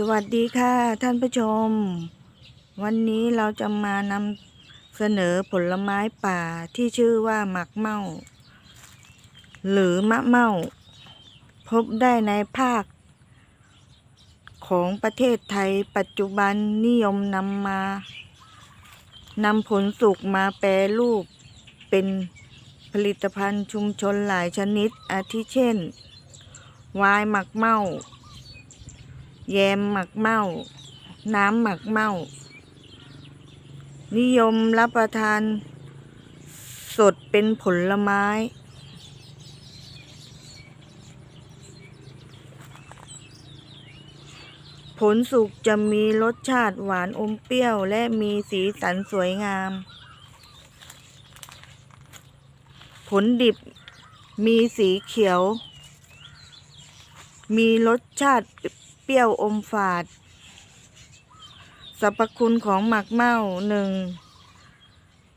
สวัสดีค่ะท่านผู้ชม วันนี้เราจะมานำเสนอผลไม้ป่าที่ชื่อว่าหมักเมาหรือมะเมาพบได้ในภาค ของประเทศไทยปัจจุบันนิยมนำมานำผลสุกมาแปรรูป เป็นผลิตภัณฑ์ชุมชนหลายชนิดอาทิเช่น วายหมักเมา แยมหมักเมาน้ำหมักเมานิยมรับประทาน สดเป็นผลไม้ ผลสุกจะมีรสชาติหวานอมเปรี้ยว และมีสีสันสวยงาม ผลดิบมีสีเขียว มีรสชาติ ปรี้ยวอมฝาด สรรพคุณของหมักเมาหนึ่ง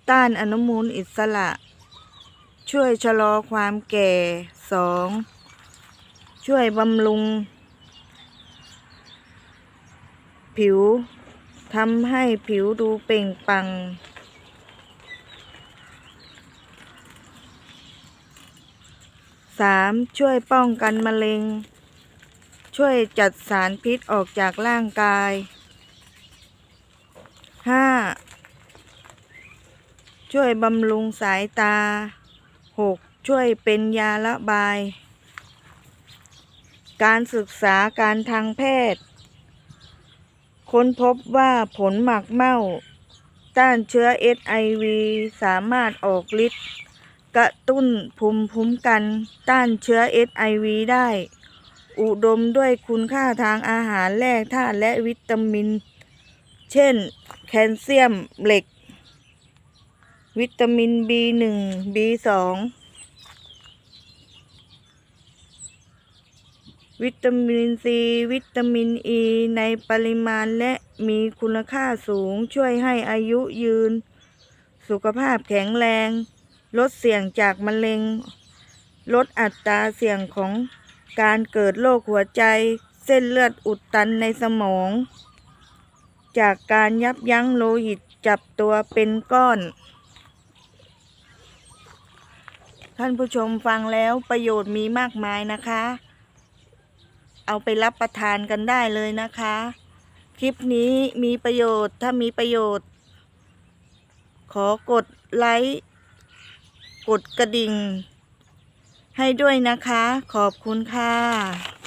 ต้านอนุมูลอิสระ ช่วยชะลอความแก่สองช่วยบำรุง ผิวทำให้ผิวดูเปล่งปลังสามช่วยป้องกันมะเร็ง ช่วยจัดสารพิษออกจากร่างกายห้าช่วยบำรุงสายตาหกช่วยเป็นยาระบาย การศึกษาการทางแพทย์ ค้นพบว่าผลหมักเมาต้านเชื้อ HIV สามารถออกฤทธิ์กระตุ้นภูมิคุ้มกันต้านเชื้อ HIV ได้ อุดมด้วยคุณค่าทางอาหารแร่ธาตุและวิตามิน เช่น แคลเซียมเหล็ก วิตามิน B1 B2 วิตามินซีวิตามินอ e ีในปริมาณและมีคุณค่าสูงช่วยให้อายุยืน สุขภาพแข็งแรง ลดเสี่ยงจากมะเร็ง ลดอัตราเสี่ยงของ การเกิดโรคหัวใจเส้นเลือดอุดตันในสมอง จากการยับยั้งโลหิตจับตัวเป็นก้อน ท่านผู้ชมฟังแล้วประโยชน์มีมากมายนะคะ เอาไปรับประทานกันได้เลยนะคะ คลิปนี้มีประโยชน์ถ้ามีประโยชน์ ขอกดไลค์ กดกระดิ่ง ให้ด้วยนะคะ ขอบคุณค่ะ